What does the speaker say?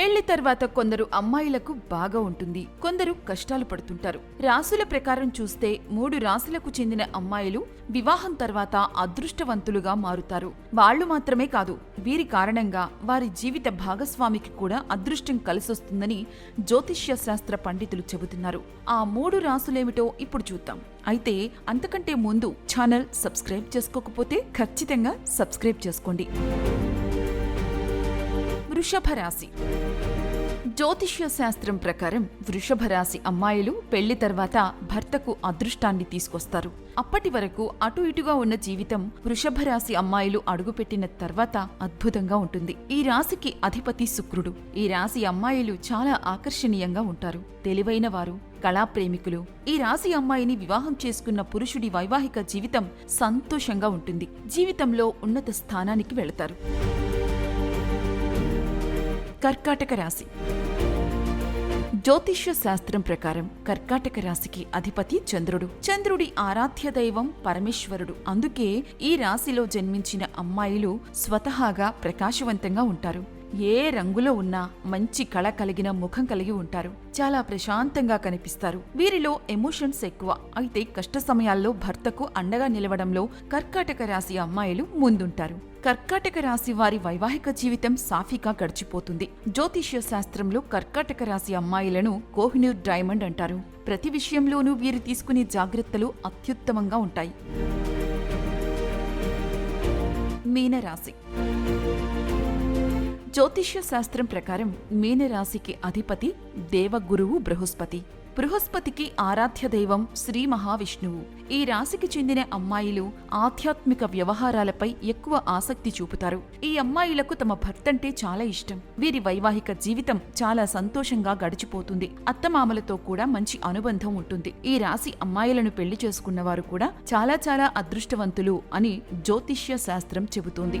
పెళ్ళి తర్వాత కొందరు అమ్మాయిలకు బాగా ఉంటుంది కొందరు కష్టాలు పడుతుంటారు. రాసుల ప్రకారం చూస్తే మూడు రాశులకు చెందిన అమ్మాయిలు వివాహం తర్వాత అదృష్టవంతులుగా మారుతారు. వాళ్ళు మాత్రమే కాదు వీరి కారణంగా వారి జీవిత భాగస్వామికి కూడా అదృష్టం కలిసొస్తుందని జ్యోతిష్య శాస్త్ర పండితులు చెబుతున్నారు. ఆ మూడు రాసులేమిటో ఇప్పుడు చూద్దాం. అయితే అంతకంటే ముందు ఛానల్ సబ్స్క్రైబ్ చేసుకోకపోతే ఖచ్చితంగా సబ్స్క్రైబ్ చేసుకోండి. వృషభ రాశి జ్యోతిష్య శాస్త్రం ప్రకారం వృషభ రాశి అమ్మాయిలు పెళ్ళి తర్వాత భర్తకు అదృష్టాన్ని తీసుకొస్తారు. అప్పటి వరకు అటు ఇటుగా ఉన్న జీవితం వృషభ రాశి అమ్మాయిలు అడుగుపెట్టిన తర్వాత అద్భుతంగా ఉంటుంది. ఈ రాశికి అధిపతి శుక్రుడు. ఈ రాశి అమ్మాయిలు చాలా ఆకర్షణీయంగా ఉంటారు. తెలివైన వారు కళాప్రేమికులు ఈ రాశి అమ్మాయిని వివాహం చేసుకున్న పురుషుడి వైవాహిక జీవితం సంతోషంగా ఉంటుంది. జీవితంలో ఉన్నత స్థానానికి వెళతారు. కర్కాటక రాశి. జ్యోతిష్య శాస్త్రం ప్రకారం కర్కాటక రాశికి అధిపతి చంద్రుడు. చంద్రుడి ఆరాధ్య దైవం పరమేశ్వరుడు. అందుకే ఈ రాశిలో జన్మించిన అమ్మాయిలు స్వతహాగా ప్రకాశవంతంగా ఉంటారు. ఏ రంగులో ఉన్నా మంచి కళ కలిగిన ముఖం కలిగి ఉంటారు. చాలా ప్రశాంతంగా కనిపిస్తారు. వీరిలో ఎమోషన్స్ ఎక్కువ. అయితే కష్ట సమయాల్లో భర్తకు అండగా నిలవడంలో కర్కాటక రాశి అమ్మాయిలు ముందుంటారు. కర్కాటక రాశి వారి వైవాహిక జీవితం సాఫీగా గడిచిపోతుంది. జ్యోతిష్య శాస్త్రంలో కర్కాటక రాశి అమ్మాయిలను కోహినూర్ డైమండ్ అంటారు. ప్రతి విషయంలోనూ వీరు తీసుకునే జాగ్రత్తలు అత్యుత్తమంగా ఉంటాయి. మీనరాశి జ్యోతిష్య శాస్త్రం ప్రకారం మీనరాశికి అధిపతి దేవగురువు బృహస్పతి. బృహస్పతికి ఆరాధ్య దైవం శ్రీ మహావిష్ణువు. ఈ రాశికి చెందిన అమ్మాయిలు ఆధ్యాత్మిక వ్యవహారాలపై ఎక్కువ ఆసక్తి చూపుతారు. ఈ అమ్మాయిలకు తమ భర్తంటే చాలా ఇష్టం. వీరి వైవాహిక జీవితం చాలా సంతోషంగా గడిచిపోతుంది. అత్తమామలతో కూడా మంచి అనుబంధం ఉంటుంది. ఈ రాశి అమ్మాయిలను పెళ్ళి చేసుకున్నవారు కూడా చాలా చాలా అదృష్టవంతులు అని జ్యోతిష్య శాస్త్రం చెబుతోంది.